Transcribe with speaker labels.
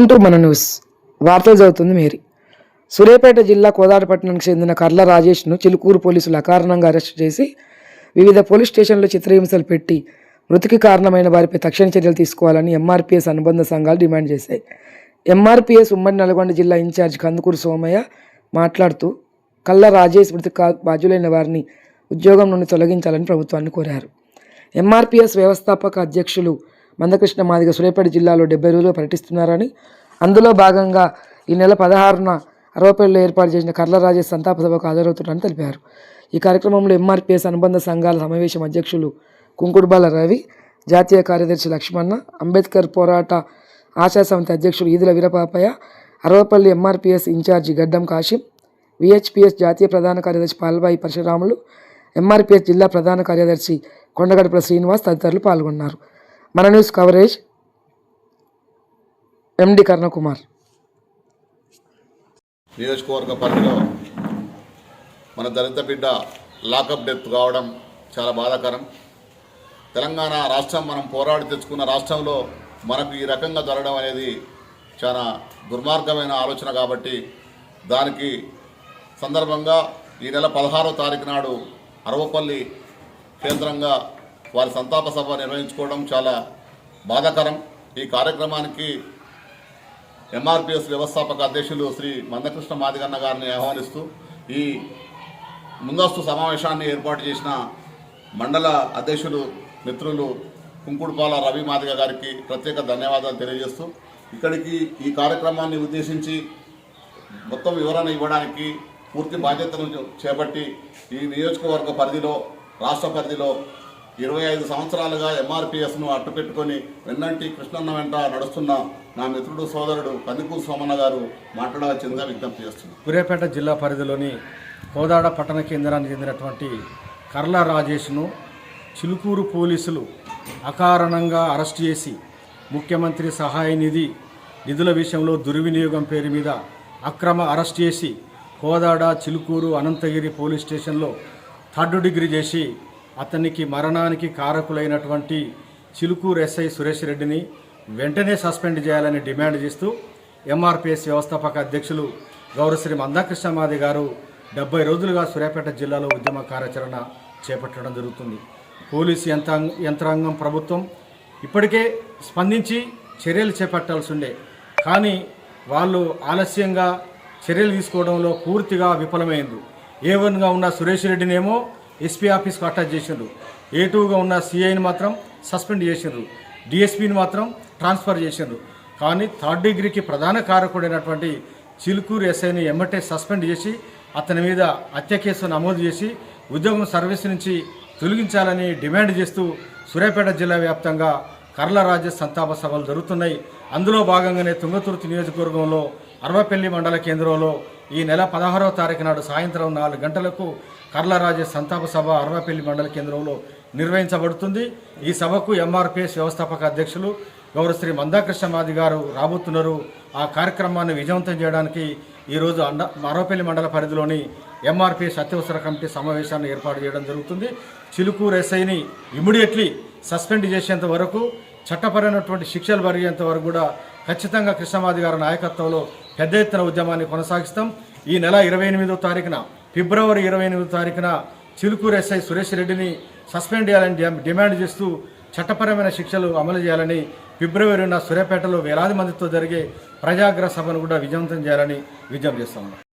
Speaker 1: గుంటూరు మన న్యూస్. వార్తలు చదువుతుంది మేరీ. సూర్యాపేట జిల్లా కోదాడపట్నానికి చెందిన కర్ల రాజేష్ను చిలుకూరు పోలీసులు అకారణంగా అరెస్టు చేసి వివిధ పోలీస్ స్టేషన్లో చిత్రహింసలు పెట్టి మృతికి కారణమైన వారిపై తక్షణ చర్యలు తీసుకోవాలని ఎంఆర్పీఎస్ అనుబంధ సంఘాలు డిమాండ్ చేశాయి. ఎంఆర్పీఎస్ ఉమ్మడి నల్గొండ జిల్లా ఇన్ఛార్జ్ కందుకూరు సోమయ్య మాట్లాడుతూ కల్ల రాజేష్ మృతికి బాధ్యులైన వారిని ఉద్యోగం నుండి తొలగించాలని ప్రభుత్వాన్ని కోరారు. ఎంఆర్పీఎస్ వ్యవస్థాపక అధ్యక్షులు మందకృష్ణ మాదిగ సూర్యాపేట జిల్లాలో డెబ్బై రోజులు పర్యటిస్తున్నారని అందులో భాగంగా ఈ నెల పదహారున అరవపల్లిలో ఏర్పాటు చేసిన కర్ల రాజేష్ సంతాప సభకు హాజరవుతున్నారని తెలిపారు. ఈ కార్యక్రమంలో ఎంఆర్పీఎస్ అనుబంధ సంఘాల సమావేశం అధ్యక్షులు కుంకుడుబాల రవి జాతీయ కార్యదర్శి లక్ష్మణ అంబేద్కర్ పోరాట ఆశా సమితి అధ్యక్షులు Eedula Veerapapaiah Aravapalli MRPS in charge Gaddam Kasim VHPS జాతీయ ప్రధాన కార్యదర్శి పాల్బాయి పరశురాములు ఎంఆర్పీఎస్ జిల్లా ప్రధాన కార్యదర్శి కొండగడపల శ్రీనివాస్ తదితరులు పాల్గొన్నారు. మన న్యూస్ కవరేజ్ ఎండి కర్ణకుమార్
Speaker 2: నియోజకవర్గ పరిధిలో మన దళిత బిడ్డ లాకప్ డెత్ కావడం చాలా బాధాకరం. తెలంగాణ రాష్ట్రం మనం పోరాడి తెచ్చుకున్న రాష్ట్రంలో మనకు ఈ రకంగా జరగడం అనేది చాలా దుర్మార్గమైన ఆలోచన కాబట్టి దానికి సందర్భంగా ఈ నెల పదహారో తారీఖు నాడు అరవపల్లి కేంద్రంగా వారి సంతాప సభ నిర్వహించుకోవడం చాలా బాధాకరం. ఈ కార్యక్రమానికి ఎంఆర్పిఎస్ వ్యవస్థాపక అధ్యక్షులు శ్రీ మందకృష్ణ మాదిగన్న గారిని ఆహ్వానిస్తూ ఈ ముందస్తు సమావేశాన్ని ఏర్పాటు చేసిన మండల అధ్యక్షులు మిత్రులు కుంకుడుపాల రవి మాదిగ గారికి ప్రత్యేక ధన్యవాదాలు తెలియజేస్తూ ఇక్కడికి ఈ కార్యక్రమాన్ని ఉద్దేశించి మొత్తం వివరణ ఇవ్వడానికి పూర్తి బాధ్యతను చేపట్టి ఈ నియోజకవర్గ పరిధిలో రాష్ట్ర పరిధిలో ఇరవై ఐదు సంవత్సరాలుగా ఎంఆర్పిఎస్ను అట్టుపెట్టుకొని వెన్నంటి కృష్ణన్న వెంట నడుస్తున్న నా మిత్రుడు సోదరుడు కందికూరు సోమన్న గారు మాట్లాడవలసిందిగా విజ్ఞప్తి చేస్తున్నారు
Speaker 3: సూర్యాపేట జిల్లా పరిధిలోని కోదాడ పట్టణ కేంద్రానికి చెందినటువంటి కర్ల రాజేష్ను చిలుకూరు పోలీసులు అకారణంగా అరెస్ట్ చేసి ముఖ్యమంత్రి సహాయ నిధి నిధుల విషయంలో దుర్వినియోగం పేరు మీద అక్రమ అరెస్ట్ చేసి కోదాడ చిలుకూరు అనంతగిరి పోలీస్ స్టేషన్లో థర్డ్ డిగ్రీ చేసి అతనికి మరణానికి కారకులైనటువంటి చిలుకూరు ఎస్ఐ సురేష్ రెడ్డిని వెంటనే సస్పెండ్ చేయాలని డిమాండ్ చేస్తూ ఎంఆర్పిఎస్ వ్యవస్థాపక అధ్యక్షులు గౌరవశ్రీ మందాకృష్ణమాది గారు డెబ్బై రోజులుగా సూర్యాపేట జిల్లాలో ఉద్యమ కార్యాచరణ చేపట్టడం జరుగుతుంది. పోలీసు యంత్రాంగ యంత్రాంగం ప్రభుత్వం ఇప్పటికే స్పందించి చర్యలు చేపట్టాల్సి ఉండే. కానీ వాళ్ళు ఆలస్యంగా చర్యలు తీసుకోవడంలో పూర్తిగా విఫలమైంది. ఏ వన్గా ఉన్న సురేష్ రెడ్డినేమో ఎస్పీ ఆఫీస్కు అటాచ్ చేసిండ్రు. ఏ టూగా ఉన్న సిఐని మాత్రం సస్పెండ్ చేసిండ్రు. డిఎస్పీని మాత్రం ట్రాన్స్ఫర్ చేసిండ్రు. కానీ థర్డ్ డిగ్రీకి ప్రధాన కారకుడైనటువంటి చిలుకూరు ఎస్ఐని ఎమ్మటే సస్పెండ్ చేసి అతని మీద హత్య కేసు నమోదు చేసి ఉద్యోగం సర్వీస్ నుంచి తొలగించాలని డిమాండ్ చేస్తూ సూర్యాపేట జిల్లా వ్యాప్తంగా కర్ల రాజ్య సంతాప సభలు జరుగుతున్నాయి. అందులో భాగంగానే తుంగతుర్తి నియోజకవర్గంలో అరవపల్లి మండల కేంద్రంలో ఈ నెల పదహారవ తారీఖు నాడు సాయంత్రం నాలుగు గంటలకు కర్లరాజే సంతాప సభ అరవపల్లి మండల కేంద్రంలో నిర్వహించబడుతుంది. ఈ సభకు ఎంఆర్పిఎస్ వ్యవస్థాపక అధ్యక్షులు గౌరవశ్రీ మందాకృష్ణ మాది గారు రాబోతున్నారు. ఆ కార్యక్రమాన్ని విజయవంతం చేయడానికి ఈరోజు అండ అరవపల్లి మండల పరిధిలోని ఎంఆర్పిఎస్ అత్యవసర కమిటీ సమావేశాన్ని ఏర్పాటు చేయడం జరుగుతుంది. చిలుకూరు ఎస్ఐని ఇమీడియట్లీ సస్పెండ్ చేసేంత వరకు చట్టపరమైనటువంటి శిక్షలు పరిగేంత వరకు కూడా ఖచ్చితంగా కృష్ణమాది గారి నాయకత్వంలో పెద్ద ఎత్తున ఉద్యమాన్ని కొనసాగిస్తాం. ఈ నెల ఇరవై ఎనిమిదో తారీఖున ఫిబ్రవరి ఇరవై ఎనిమిదో తారీఖున చిలుకూరు ఎస్ఐ సురేష్ రెడ్డిని సస్పెండ్ చేయాలని డిమాండ్ చేస్తూ చట్టపరమైన శిక్షలు అమలు చేయాలని ఫిబ్రవరిన సూర్యాపేటలో వేలాది మందితో జరిగే ప్రజాగ్రహ సభను కూడా విజయవంతం చేయాలని విజ్ఞప్తి చేస్తాము